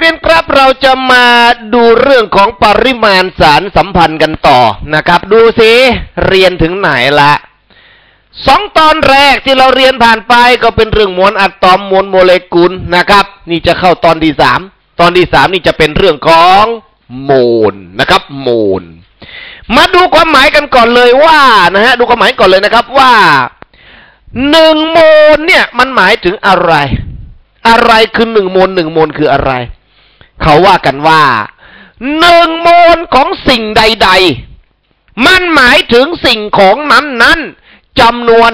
เรียนครับเราจะมาดูเรื่องของปริมาณสารสัมพันธ์กันต่อนะครับ ดูสิเรียนถึงไหนละสองตอนแรกที่เราเรียนผ่านไปก็เป็นเรื่องมวลอะตอมมวลโมเลกุลนะครับ นี่จะเข้าตอนที่สามตอนที่สามนี่จะเป็นเรื่องของโมลนะครับ โมลมาดูความหมายกันก่อนเลยว่านะฮะดูความหมายก่อนเลยนะครับว่าหนึ่งโมลเนี่ยมันหมายถึงอะไร อะไรคือหนึ่งโมลหนึ่งโมลคืออะไร เขาว่ากันว่าหนึ่งโมลของสิ่งใด ๆ มันหมายถึงสิ่งของนั้นๆจำนวน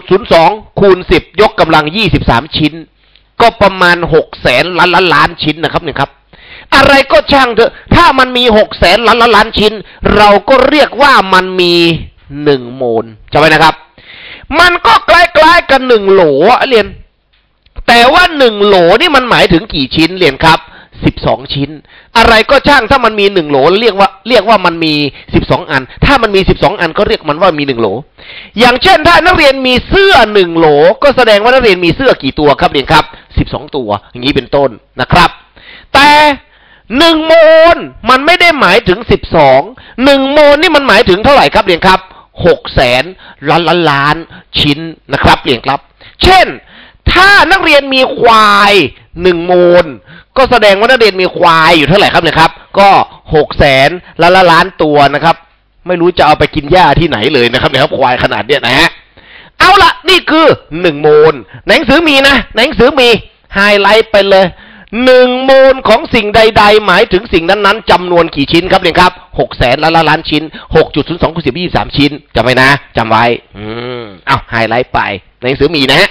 6.02 คูณ 10 ยกกำลัง 23 ชิ้น ก็ประมาณ 6 แสนล้านล้านล้านชิ้นนะครับเนี่ยครับ อะไรก็ช่างเถอะ ถ้ามันมี 6 แสนล้านล้านล้านชิ้น เราก็เรียกว่ามันมีหนึ่งโมลจำไว้นะครับ มันก็ใกล้ๆกันหนึ่งโหลเรียน แต่ว่าหนึ่งโหลนี่มันหมายถึงกี่ชิ้นเรียนครับ สิบสองชิ้น อะไรก็ช่างถ้ามันมีหนึ่งโหลเรียกว่าเรียกว่ามันมีสิบสองอัน ถ้ามันมีสิบสองอันก็เรียกมันว่ามีหนึ่งโหล อย่างเช่นถ้านักเรียนมีเสื้อหนึ่งโหล ก็แสดงว่านักเรียนมีเสื้อกี่ตัวครับเรียนครับสิบสองตัว อย่างนี้เป็นต้นนะครับ แต่หนึ่งโมลมันไม่ได้หมายถึงสิบสองหนึ่งโมลนี่มันหมายถึงเท่าไหร่ครับเรียนครับหกแสนล้านล้านล้านชิ้นนะครับเรียนครับ เช่น ถ้านักเรียนมีควาย หนึ่งโมลก็แสดงว่านักเรียนมีควายอยู่เท่าไหร่ครับเนี่ยครับ ก็หกแสนล้านล้านตัวนะครับ ไม่รู้จะเอาไปกินหญ้าที่ไหนเลยนะครับเนี่ยครับควายขนาดเนี้ยนะฮะเอาละนี่คือหนึ่งโมลหนังสือมีนะหนังสือมีไฮไลท์ไปเลยหนึ่งโมลของสิ่งใด ๆ หมายถึงสิ่งนั้นๆจำนวนกี่ชิ้นครับเนี่ยครับหกแสนล้านล้านชิ้นหกจุดศูนย์สองคูณสิบยี่สามชิ้นจำไว้นะจำไว้ อืมเอาไฮไลท์ไปหนังสือมีนะฮะ